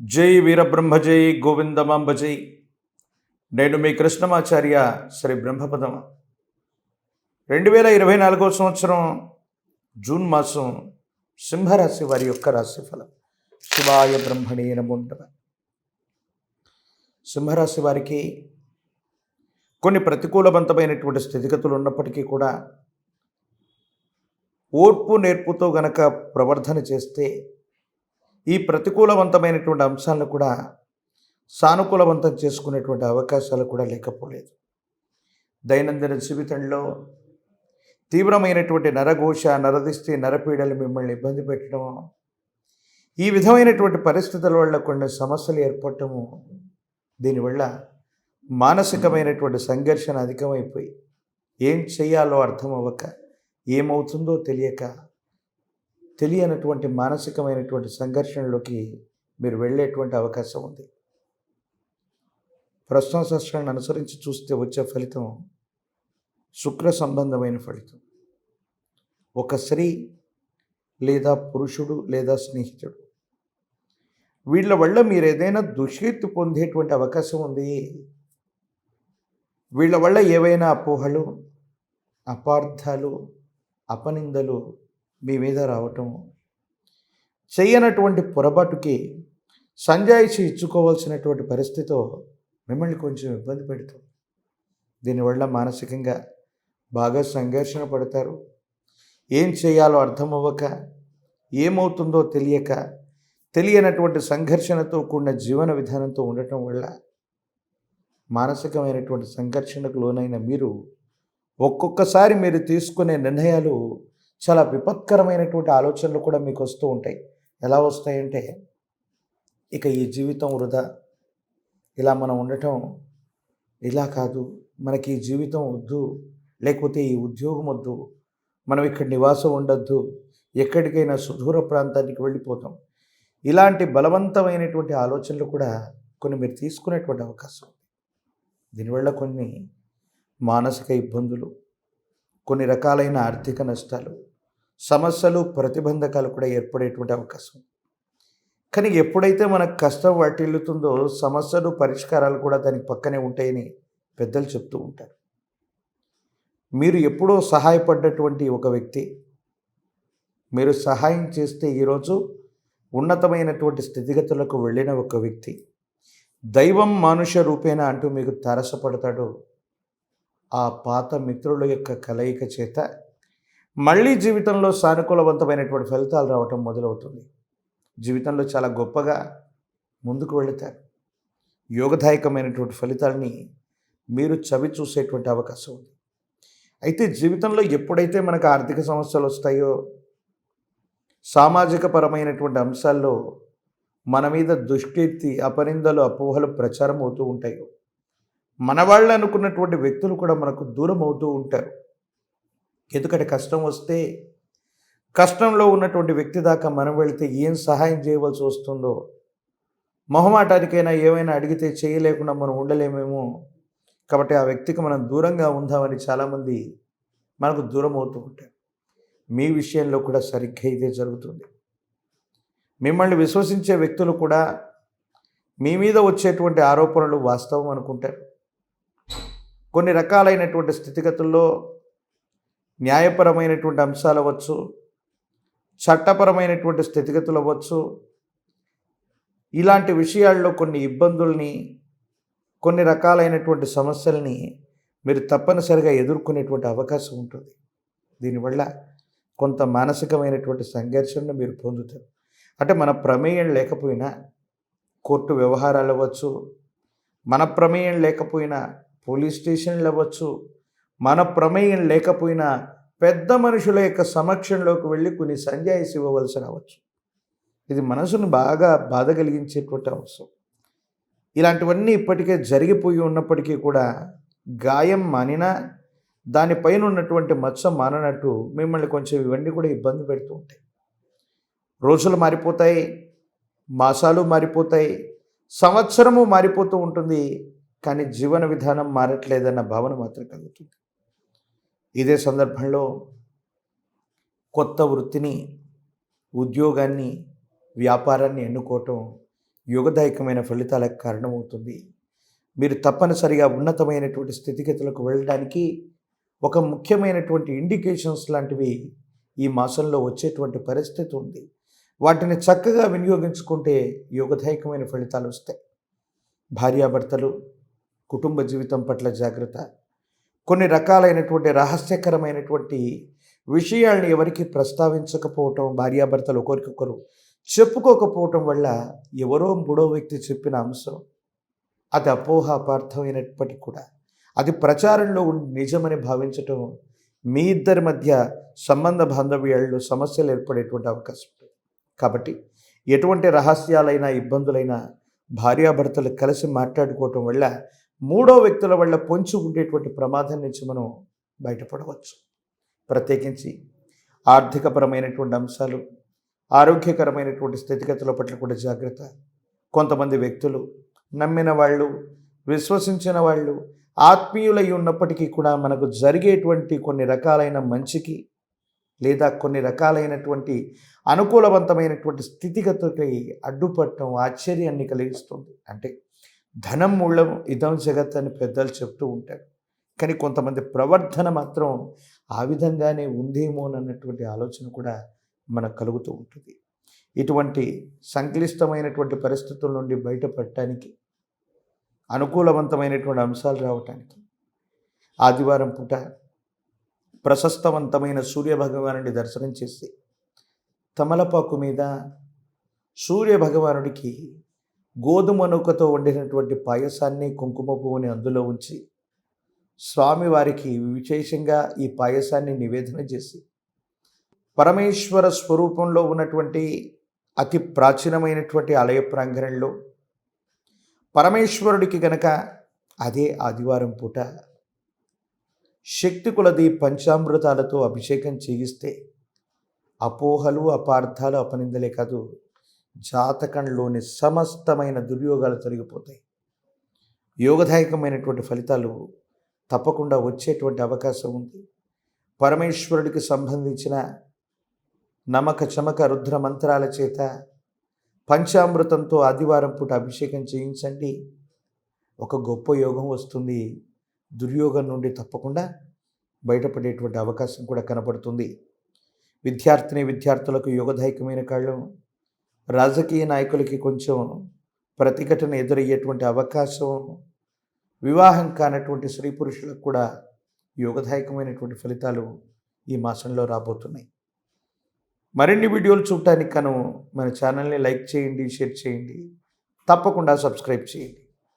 జై వీరబ్రహ్మ జై గోవిందమాంబ జై. నేను మీ కృష్ణమాచార్య శ్రీ బ్రహ్మపదం. రెండు వేల ఇరవై నాలుగో సంవత్సరం జూన్ మాసం సింహరాశి వారి యొక్క రాశిఫలం. శివాయ బ్రహ్మణే నమోంటవ సింహరాశి వారికి కొన్ని ప్రతికూలవంతమైనటువంటి స్థితిగతులు ఉన్నప్పటికీ కూడా ఓర్పు నేర్పుతో గనక ప్రవర్ధన చేస్తే ఈ ప్రతికూలవంతమైనటువంటి అంశాలను కూడా సానుకూలవంతం చేసుకునేటువంటి అవకాశాలు కూడా లేకపోలేదు. దైనందిన జీవితంలో తీవ్రమైనటువంటి నరఘోష నరదిష్టి నరపీడలు మిమ్మల్ని ఇబ్బంది పెట్టడం ఈ విధమైనటువంటి పరిస్థితుల వల్ల కొన్ని సమస్యలు ఏర్పడటము దీనివల్ల మానసికమైనటువంటి సంఘర్షణ అధికమైపోయి ఏం చేయాలో అర్థం అవ్వక ఏమవుతుందో తెలియక తెలియనటువంటి మానసికమైనటువంటి సంఘర్షణలోకి మీరు వెళ్ళేటువంటి అవకాశం ఉంది. ప్రశ్నాశాస్త్రాన్ని అనుసరించి చూస్తే వచ్చే ఫలితం శుక్ర సంబంధమైన ఫలితం. ఒక స్త్రీ లేదా పురుషుడు లేదా స్నేహితుడు. వీళ్ళ వల్ల మీరు ఏదైనా దుష్కీర్తి పొందేటువంటి అవకాశం ఉంది. వీళ్ళ వల్ల ఏవైనా అపోహలు అపార్థాలు అపనిందలు మీ మీద రావటము చెయ్యనటువంటి పొరపాటుకి సంజాయిషి ఇచ్చుకోవాల్సినటువంటి పరిస్థితితో మిమ్మల్ని కొంచెం ఇబ్బంది పెడుతుంది. దీనివల్ల మానసికంగా బాగా సంఘర్షణ పడతారు. ఏం చేయాలో అర్థం అవ్వక ఏమవుతుందో తెలియక తెలియనటువంటి సంఘర్షణతో కూడిన జీవన విధానంతో ఉండటం వల్ల మానసికమైనటువంటి సంఘర్షణకు లోనైన మీరు ఒక్కొక్కసారి మీరు తీసుకునే నిర్ణయాలు చాలా విపత్కరమైనటువంటి ఆలోచనలు కూడా మీకు వస్తూ ఉంటాయి. ఎలా వస్తాయంటే ఇక ఈ జీవితం వృధా. ఇలా మనం ఉండటం ఇలా కాదు. మనకి ఈ జీవితం వద్దు. లేకపోతే ఈ ఉద్యోగం వద్దు. మనం ఇక్కడ నివాసం ఉండొద్దు. ఎక్కడికైనా సుదూర ప్రాంతానికి వెళ్ళిపోతాం. ఇలాంటి బలవంతమైనటువంటి ఆలోచనలు కూడా కొన్ని మీరు తీసుకునేటువంటి అవకాశం ఉంది. దీనివల్ల కొన్ని మానసిక ఇబ్బందులు కొన్ని రకాలైన ఆర్థిక నష్టాలు సమస్యలు ప్రతిబంధకాలు కూడా ఏర్పడేటువంటి అవకాశం. కానీ ఎప్పుడైతే మనకు కష్టం వాటిల్లుతుందో సమస్యలు పరిష్కారాలు కూడా దానికి పక్కనే ఉంటాయని పెద్దలు చెప్తూ ఉంటారు. మీరు ఎప్పుడో సహాయపడ్డటువంటి ఒక వ్యక్తి మీరు సహాయం చేస్తే ఈరోజు ఉన్నతమైనటువంటి స్థితిగతులకు వెళ్ళిన ఒక వ్యక్తి దైవం మానుష రూపేణ అంటూ మీకు తారసపడతాడు ఆ పాత మిత్రుల యొక్క కలయిక చేత మళ్ళీ జీవితంలో సానుకూలవంతమైనటువంటి ఫలితాలు రావటం మొదలవుతుంది. జీవితంలో చాలా గొప్పగా ముందుకు వెళుతారు. యోగదాయకమైనటువంటి ఫలితాలని మీరు చవి చూసేటువంటి అవకాశం ఉంది. అయితే జీవితంలో ఎప్పుడైతే మనకు ఆర్థిక సమస్యలు వస్తాయో సామాజిక పరమైనటువంటి అంశాల్లో మన మీద దుష్కీర్తి అపనిందలు అపోహలు ప్రచారం అవుతూ ఉంటాయో మన వాళ్ళు అనుకున్నటువంటి వ్యక్తులు కూడా మనకు దూరం అవుతూ ఉంటారు. ఎందుకంటే కష్టం వస్తే కష్టంలో ఉన్నటువంటి వ్యక్తి దాకా మనం వెళితే ఏం సహాయం చేయవలసి వస్తుందో మొహమాటానికైనా ఏమైనా అడిగితే చేయలేకుండా మనం ఉండలేమేమో. కాబట్టి ఆ వ్యక్తికి మనం దూరంగా ఉందామని చాలామంది మనకు దూరం అవుతూ ఉంటారు. మీ విషయంలో కూడా సరిగ్గా ఇదే జరుగుతుంది. మిమ్మల్ని విశ్వసించే వ్యక్తులు కూడా మీ మీద వచ్చేటువంటి ఆరోపణలు వాస్తవం అనుకుంటారు. కొన్ని రకాలైనటువంటి స్థితిగతుల్లో న్యాయపరమైనటువంటి అంశాలు అవ్వచ్చు చట్టపరమైనటువంటి స్థితిగతులు అవ్వచ్చు. ఇలాంటి విషయాల్లో కొన్ని ఇబ్బందుల్ని కొన్ని రకాలైనటువంటి సమస్యల్ని మీరు తప్పనిసరిగా ఎదుర్కొనేటువంటి అవకాశం ఉంటుంది. దీనివల్ల కొంత మానసికమైనటువంటి సంఘర్షణను మీరు పొందుతారు. అంటే మన ప్రమేయం లేకపోయినా కోర్టు వ్యవహారాలు అవ్వచ్చు మన ప్రమేయం లేకపోయినా పోలీస్ స్టేషన్లు అవ్వచ్చు మన ప్రమేయం లేకపోయినా పెద్ద మనుషుల యొక్క సమక్షంలోకి వెళ్ళి కొన్ని సంజాయిషి ఇవ్వవలసి రావచ్చు. ఇది మనసును బాగా బాధ కలిగించేటువంటి అవసరం ఇలాంటివన్నీ ఇప్పటికే జరిగిపోయి ఉన్నప్పటికీ కూడా గాయం మానినా దానిపైన ఉన్నటువంటి మచ్చ మాననట్టు మిమ్మల్ని కొంచెం ఇవన్నీ కూడా ఇబ్బంది పెడుతూ ఉంటాయి. రోజులు మారిపోతాయి మాసాలు మారిపోతాయి సంవత్సరము మారిపోతూ ఉంటుంది కానీ జీవన విధానం మారట్లేదన్న భావన మాత్రం కలుగుతుంది. ఇదే సందర్భంలో కొత్త వృత్తిని ఉద్యోగాన్ని వ్యాపారాన్ని ఎన్నుకోవటం యోగదాయకమైన ఫలితాలకు కారణమవుతుంది. మీరు తప్పనిసరిగా ఉన్నతమైనటువంటి స్థితిగతులకు వెళ్ళడానికి ఒక ముఖ్యమైనటువంటి ఇండికేషన్స్ లాంటివి ఈ మాసంలో వచ్చేటువంటి పరిస్థితి ఉంది. వాటిని చక్కగా వినియోగించుకుంటే యోగదాయకమైన ఫలితాలు వస్తాయి. భార్యాభర్తలు కుటుంబ జీవితం పట్ల జాగ్రత్త కొన్ని రకాలైనటువంటి రహస్యకరమైనటువంటి విషయాల్ని ఎవరికి ప్రస్తావించకపోవటం భార్యాభర్తలు ఒకరికొకరు చెప్పుకోకపోవటం వల్ల ఎవరో మూడో వ్యక్తి చెప్పిన అంశం అది అపోహాపార్థమైనప్పటికీ కూడా. అది ప్రచారంలో ఉండి నిజమని భావించటం మీ ఇద్దరి మధ్య సంబంధ బాంధవ్యాల్లో సమస్యలు ఏర్పడేటువంటి అవకాశం ఉంటుంది కాబట్టి ఎటువంటి రహస్యాలైనా ఇబ్బందులైనా భార్యాభర్తలు కలిసి మాట్లాడుకోవటం వల్ల మూడో వ్యక్తుల వల్ల పొంచి ఉండేటువంటి ప్రమాదం నుంచి మనం బయటపడవచ్చు. ప్రత్యేకించి ఆర్థికపరమైనటువంటి అంశాలు ఆరోగ్యకరమైనటువంటి స్థితిగతుల పట్ల కూడా జాగ్రత్త. కొంతమంది వ్యక్తులు నమ్మిన వాళ్ళు విశ్వసించిన వాళ్ళు ఆత్మీయులై ఉన్నప్పటికీ కూడా మనకు జరిగేటువంటి కొన్ని రకాలైన మంచికి లేదా కొన్ని రకాలైనటువంటి అనుకూలవంతమైనటువంటి స్థితిగతులకి అడ్డుపడటం ఆశ్చర్యాన్ని కలిగిస్తుంది. అంటే ధనం మూలం ఇదం జగత్ అని పెద్దలు చెప్తూ ఉంటారు. కానీ కొంతమంది ప్రవర్ధన మాత్రం ఆ విధంగానే ఉందేమో అన్నటువంటి ఆలోచన కూడా మనకు కలుగుతూ ఉంటుంది. ఇటువంటి సంక్లిష్టమైనటువంటి పరిస్థితుల నుండి బయటపడటానికి అనుకూలవంతమైనటువంటి అంశాలు రావటానికి ఆదివారం పూట ప్రశస్తవంతమైన సూర్యభగవానుడి దర్శనం చేసి తమలపాకు మీద సూర్య భగవానుడికి గోధుమ నూకతో వండినటువంటి పాయసాన్ని కుంకుమ పువ్వుని అందులో ఉంచి స్వామివారికి విశేషంగా ఈ పాయసాన్ని నివేదన చేసి పరమేశ్వర స్వరూపంలో ఉన్నటువంటి అతి ప్రాచీనమైనటువంటి ఆలయ ప్రాంగణంలో పరమేశ్వరుడికి గనక అదే ఆదివారం పూట శక్తి కులది పంచామృతాలతో అభిషేకం చేయిస్తే అపోహలు అపార్థాలు అపనిందలే కాదు. జాతకంలోని సమస్తమైన దుర్యోగాలు తొలగిపోతాయి. యోగదాయకమైనటువంటి ఫలితాలు తప్పకుండా వచ్చేటువంటి అవకాశం ఉంది. పరమేశ్వరుడికి సంబంధించిన నమక చమక రుద్ర మంత్రాల చేత పంచామృతంతో ఆదివారం పూట అభిషేకం చేయించండి. ఒక గొప్ప యోగం వస్తుంది. దుర్యోగం నుండి తప్పకుండా బయటపడేటువంటి అవకాశం కూడా కనపడుతుంది. విద్యార్థిని విద్యార్థులకు యోగదాయకమైన కాళ్ళం రాజకీయ నాయకులకి కొంచెం ప్రతిఘటన ఎదురయ్యేటువంటి అవకాశం వివాహం కానటువంటి స్త్రీ పురుషులకు కూడా యోగదాయకమైనటువంటి ఫలితాలు ఈ మాసంలో రాబోతున్నాయి. మరిన్ని వీడియోలు చూడటానికి కను మన ఛానల్ని లైక్ చేయండి షేర్ చేయండి. తప్పకుండా సబ్స్క్రైబ్ చేయండి.